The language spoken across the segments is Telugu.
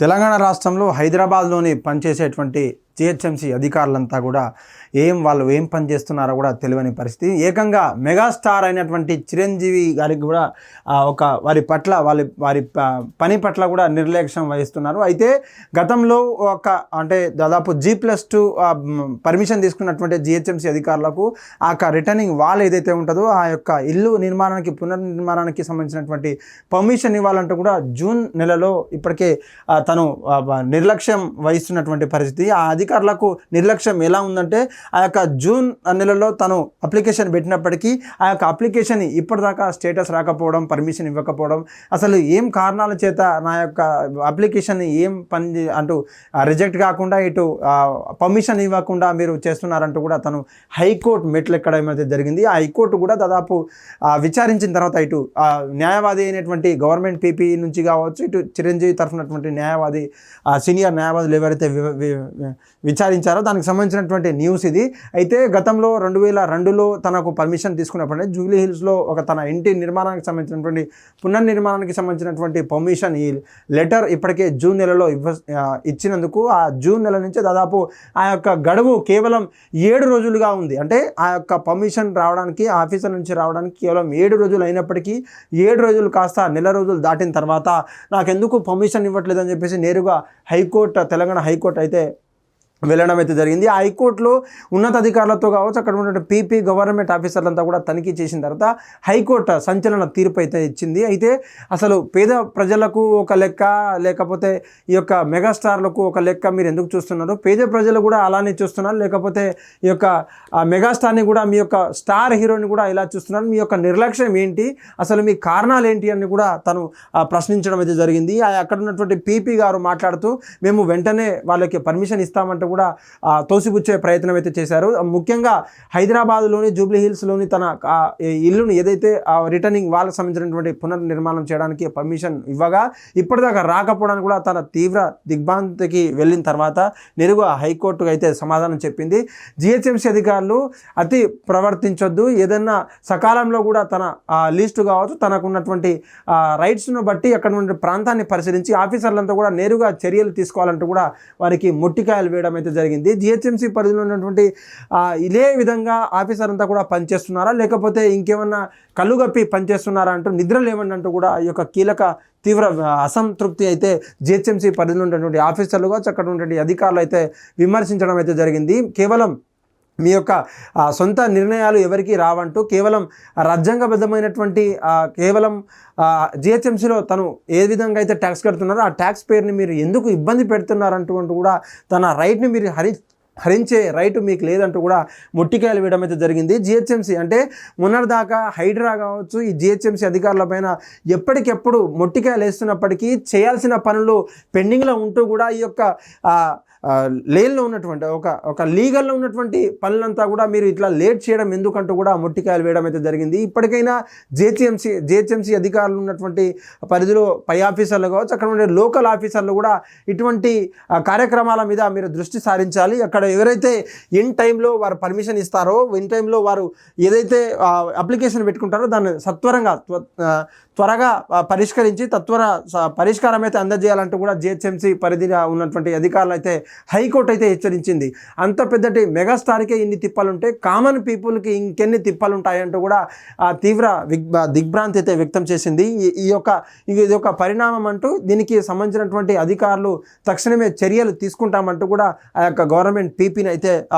తెలంగాణ రాష్ట్రంలో హైదరాబాద్లోని పనిచేసేటువంటి జిహెచ్ఎంసీ అధికారులంతా కూడా ఏం వాళ్ళు ఏం పని చేస్తున్నారో కూడా తెలియని పరిస్థితి. ఏకంగా మెగాస్టార్ అయినటువంటి చిరంజీవి గారికి కూడా ఒక వారి పట్ల వారి వారి ప- పని పట్ల కూడా నిర్లక్ష్యం వహిస్తున్నారు. అయితే గతంలో ఒక అంటే దాదాపు జీ ప్లస్ టూ పర్మిషన్ తీసుకున్నటువంటి జిహెచ్ఎంసీ అధికారులకు ఆ రిటర్నింగ్ వాల్ ఏదైతే ఉంటుందో ఆ యొక్క ఇల్లు నిర్మాణానికి పునర్నిర్మాణానికి సంబంధించినటువంటి పర్మిషన్ ఇవ్వాలంటూ కూడా జూన్ నెలలో ఇప్పటికే తను నిర్లక్ష్యం వహిస్తున్నటువంటి పరిస్థితి. ఆ అధికారులకు నిర్లక్ష్యం ఎలా ఉందంటే ఆ యొక్క జూన్ నెలలో తను అప్లికేషన్ పెట్టినప్పటికీ ఆ యొక్క అప్లికేషన్ ఇప్పటిదాకా స్టేటస్ రాకపోవడం పర్మిషన్ ఇవ్వకపోవడం అసలు ఏం కారణాల చేత నా యొక్క అప్లికేషన్ ఏం పని అంటూ రిజెక్ట్ కాకుండా ఇటు పర్మిషన్ ఇవ్వకుండా మీరు చేస్తున్నారంటూ కూడా తను హైకోర్టు మెట్లు ఎక్కడం అయితే జరిగింది. ఆ హైకోర్టు కూడా దాదాపు విచారించిన తర్వాత ఇటు న్యాయవాది అయినటువంటి గవర్నమెంట్ పీపీ నుంచి కావచ్చు ఇటు చిరంజీవి తరఫునటువంటి న్యాయవాది సీనియర్ న్యాయవాదులు ఎవరైతే విచారించారో. దానికి సంబంధించినటువంటి న్యూస్ ఇది. అయితే గతంలో రెండు వేల రెండులో తనకు పర్మిషన్ తీసుకున్నప్పుడే జూబ్లీ హిల్స్లో ఒక తన ఇంటి నిర్మాణానికి సంబంధించినటువంటి పునర్నిర్మాణానికి సంబంధించినటువంటి పర్మిషన్ ఈ లెటర్ ఇప్పటికే జూన్ నెలలో ఇవ్వ ఇచ్చినందుకు ఆ జూన్ నెల నుంచి దాదాపు ఆ యొక్క గడువు కేవలం ఏడు రోజులుగా ఉంది. అంటే ఆ యొక్క పర్మిషన్ రావడానికి ఆఫీసర్ నుంచి రావడానికి కేవలం ఏడు రోజులు అయినప్పటికీ ఏడు రోజులు కాస్త నెల రోజులు దాటిన తర్వాత నాకెందుకు పర్మిషన్ ఇవ్వట్లేదని చెప్పేసి నేరుగా హైకోర్టు తెలంగాణ హైకోర్టు అయితే వెళ్ళడం అయితే జరిగింది. ఆ హైకోర్టులో ఉన్నతాధికారులతో కావచ్చు అక్కడ ఉన్నటువంటి పీపీ గవర్నమెంట్ ఆఫీసర్లంతా కూడా తనిఖీ చేసిన తర్వాత హైకోర్టు సంచలన తీర్పు అయితే ఇచ్చింది. అయితే అసలు పేద ప్రజలకు ఒక లెక్క లేకపోతే ఈ యొక్క మెగాస్టార్లకు ఒక లెక్క మీరు ఎందుకు చూస్తున్నారు? పేద ప్రజలు కూడా అలానే చూస్తున్నారు లేకపోతే ఈ యొక్క మెగాస్టార్ని కూడా మీ యొక్క స్టార్ హీరోని కూడా ఇలా చూస్తున్నారు. మీ యొక్క నిర్లక్ష్యం ఏంటి? అసలు మీ కారణాలు ఏంటి అని కూడా తను ప్రశ్నించడం అయితే జరిగింది. అక్కడ ఉన్నటువంటి పీపీ గారు మాట్లాడుతూ మేము వెంటనే వాళ్ళకి పర్మిషన్ ఇస్తామంటే కూడా తోసిపుచ్చే ప్రయత్నం అయితే చేశారు. ముఖ్యంగా హైదరాబాద్లోని జూబ్లీ హిల్స్లోని తన ఇల్లును ఏదైతే ఆ రిటర్నింగ్ వాళ్ళకి సంబంధించినటువంటి పునర్నిర్మాణం చేయడానికి పర్మిషన్ ఇవ్వగా ఇప్పటిదాకా రాకపోవడానికి కూడా తన తీవ్ర దిగ్భ్రాంతికి వెళ్ళిన తర్వాత నేరుగా హైకోర్టుకు అయితే సమాధానం చెప్పింది. జిహెచ్ఎంసీ అధికారులు అతి ప్రవర్తించొద్దు. ఏదన్నా సకాలంలో కూడా తన లీస్టు లిస్టు కావచ్చు తనకున్నటువంటి రైట్స్ను బట్టి అక్కడ ఉన్న ప్రాంతాన్ని పరిశీలించి ఆఫీసర్లంతా కూడా నేరుగా చర్యలు తీసుకోవాలంటూ కూడా వారికి మొట్టికాయలు వేయడం అయితే జరిగింది. జిహెచ్ఎంసీ పరిధిలో ఉన్నటువంటి ఇదే విధంగా ఆఫీసర్ అంతా కూడా పనిచేస్తున్నారా? లేకపోతే ఇంకేమన్నా కళ్ళుగప్పి పనిచేస్తున్నారా అంటూ నిద్ర లేవనంటూ కూడా ఈ యొక్క కీలక తీవ్ర అసంతృప్తి అయితే జిహెచ్ఎంసీ పరిధిలో ఉన్నటువంటి ఆఫీసర్లు కావచ్చు అక్కడ ఉన్నటువంటి అధికారులు అయితే విమర్శించడం అయితే జరిగింది. కేవలం మీ యొక్క సొంత నిర్ణయాలు ఎవరికి రావంటూ కేవలం రాజ్యాంగబద్ధమైనటువంటి కేవలం జిహెచ్ఎంసీలో తను ఏ విధంగా అయితే ట్యాక్స్ కడుతున్నారో ఆ ట్యాక్స్ పేరుని మీరు ఎందుకు ఇబ్బంది పెడుతున్నారంటూ కూడా తన రైట్ని మీరు హరి హరించే రైట్ మీకు లేదంటూ కూడా ముట్టికాయలు వేయడం అయితే జరిగింది. జిహెచ్ఎంసీ అంటే మొన్నటిదాకా హైడ్రా కావచ్చు ఈ జిహెచ్ఎంసీ అధికారులపైన ఎప్పటికెప్పుడు మొట్టికాయలు వేస్తున్నప్పటికీ చేయాల్సిన పనులు పెండింగ్లో ఉంటూ కూడా ఈ యొక్క లేన్లో ఉన్నటువంటి ఒక ఒక లీగల్లో ఉన్నటువంటి పనులంతా కూడా మీరు ఇట్లా లేట్ చేయడం ఎందుకంటూ కూడా ముట్టికాయలు వేయడం అయితే జరిగింది. ఇప్పటికైనా జేహెచ్ఎంసీ జేహెచ్ఎంసీ అధికారులు ఉన్నటువంటి పరిధిలో పై ఆఫీసర్లు కావచ్చు అక్కడ ఉండే లోకల్ ఆఫీసర్లు కూడా ఇటువంటి కార్యక్రమాల మీద మీరు దృష్టి సారించాలి. అక్కడ ఎవరైతే ఇన్ టైంలో వారు పర్మిషన్ ఇస్తారో ఇన్ టైంలో వారు ఏదైతే అప్లికేషన్ పెట్టుకుంటారో దాన్ని సత్వరంగా త్వ- త్వరగా పరిష్కరించి తత్వర స- పరిష్కారం అయితే అందజేయాలంటూ కూడా జిహెచ్ఎంసీ పరిధిగా ఉన్నటువంటి అధికారులు అయితే హైకోర్టు అయితే హెచ్చరించింది. అంత పెద్దటి మెగాస్టార్కే ఇన్ని తిప్పలుంటే కామన్ పీపుల్కి ఇంకెన్ని తిప్పలు ఉంటాయంటూ కూడా ఆ తీవ్ర దిగ్భ్రాంతి అయితే వ్యక్తం చేసింది. ఈ- యొక్క ఇది ఒక పరిణామం అంటూ దీనికి సంబంధించినటువంటి అధికారులు తక్షణమే చర్యలు తీసుకుంటామంటూ కూడా ఆ యొక్క గవర్నమెంట్ పీపీని అయితే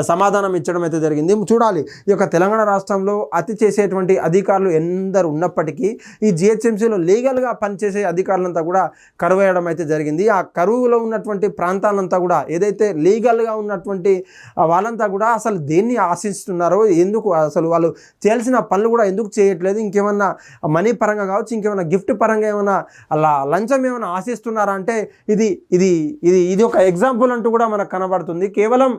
సమాధానం ఇచ్చడం అయితే జరిగింది. చూడాలి ఈ యొక్క తెలంగాణ రాష్ట్రంలో అతి చేసేటువంటి అధికారులు ఎందరు ఉన్నప్పటికీ ఈ జిహెచ్ఎంసీలో లీగల్గా పనిచేసే అధికారులంతా కూడా కరువు వేయడం అయితే జరిగింది. ఆ కరువులో ఉన్నటువంటి వాళ్ళంతా కూడా ఏదైతే లీగల్గా ఉన్నటువంటి వాళ్ళంతా కూడా అసలు దేన్ని ఆశిస్తున్నారో ఎందుకు అసలు వాళ్ళు చేయాల్సిన పనులు కూడా ఎందుకు చేయట్లేదు? ఇంకేమన్నా మనీ పరంగా కావచ్చు ఇంకేమైనా గిఫ్ట్ పరంగా ఏమైనా అలా లంచం ఏమైనా ఆశిస్తున్నారా? అంటే ఇది ఇది ఇది ఇది ఒక ఎగ్జాంపుల్ అంటూ కూడా మనకు కనబడుతుంది. కేవలం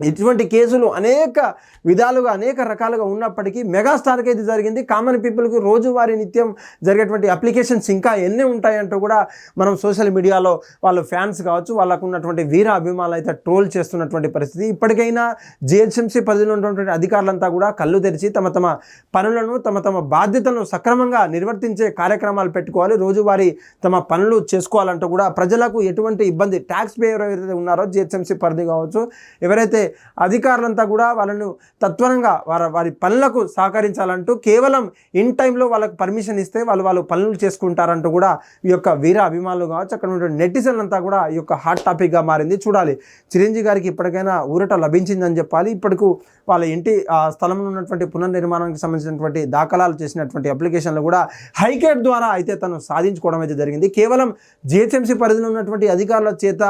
ఇటువంటి కేసులు అనేక విధాలుగా అనేక రకాలుగా ఉన్నప్పటికీ మెగాస్టార్కి ఇది జరిగింది. కామన్ పీపుల్కి రోజువారీ నిత్యం జరిగేటువంటి అప్లికేషన్స్ ఇంకా ఎన్ని ఉంటాయంటూ కూడా మనం సోషల్ మీడియాలో వాళ్ళ ఫ్యాన్స్ కావచ్చు వాళ్ళకు ఉన్నటువంటి వీర అభిమానులు అయితే ట్రోల్ చేస్తున్నటువంటి పరిస్థితి. ఇప్పటికైనా జిహెచ్ఎంసీ పరిధిలో ఉన్నటువంటి అధికారులంతా కూడా కళ్ళు తెరిచి తమ తమ పనులను తమ తమ బాధ్యతలను సక్రమంగా నిర్వర్తించే కార్యక్రమాలు పెట్టుకోవాలి. రోజువారీ తమ పనులు చేసుకోవాలంటూ కూడా ప్రజలకు ఎటువంటి ఇబ్బంది ట్యాక్స్ పేయర్ ఎవరైతే ఉన్నారో జిహెచ్ఎంసీ పరిధి కావచ్చు ఎవరైతే అధికారులంతా కూడా వాళ్ళను తత్వరంగా వారి వారి పనులకు సహకరించాలంటూ కేవలం ఇన్ టైంలో వాళ్ళకు పర్మిషన్ ఇస్తే వాళ్ళు వాళ్ళు పనులు చేసుకుంటారంటూ కూడా ఈ యొక్క వీర అభిమానులు కావచ్చు అక్కడ ఉన్నటువంటి నెటిజన్లు అంతా కూడా ఈ యొక్క హాట్ టాపిక్గా మారింది. చూడాలి చిరంజీవి గారికి ఇప్పటికైనా ఊరట లభించిందని చెప్పాలి. ఇప్పటికు వాళ్ళ ఇంటి ఆ స్థలంలో ఉన్నటువంటి పునర్నిర్మాణానికి సంబంధించినటువంటి దాఖలాలు చేసినటువంటి అప్లికేషన్లు కూడా హైకోర్టు ద్వారా అయితే తను సాధించుకోవడం అయితే జరిగింది. కేవలం జిహెచ్ఎంసీ పరిధిలో ఉన్నటువంటి అధికారుల చేత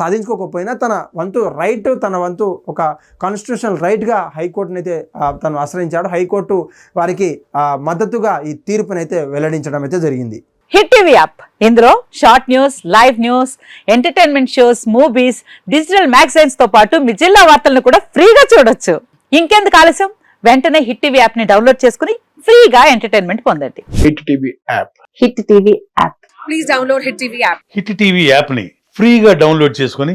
సాధించుకోకపోయినా తన వంతు రైట్ తన వంతు ఒక కాన్స్టిట్యూషనల్ రైట్గా హైకోర్టుని అయితే తను ఆశ్రయించాడు. హైకోర్టు వారికి మద్దతుగా ఈ తీర్పునైతే వెల్లడించడం అయితే జరిగింది. Hit TV app. ఇందులో short news live news entertainment shows movies digital మ్యాగజైన్స్తో పాటు మీ జిల్లా వార్తలను కూడా ఫ్రీగా చూడొచ్చు. ఇంకెందుకు ఆలస్యం? వెంటనే హిట్ టీవీ యాప్ని డౌన్లోడ్ చేసుకుని ఫ్రీగా ఎంటర్టైన్మెంట్ పొందండి. Hit TV app. Hit TV app. Please download Hit TV app. Hit TV యాప్ని ఫ్రీగా డౌన్లోడ్ చేసుకొని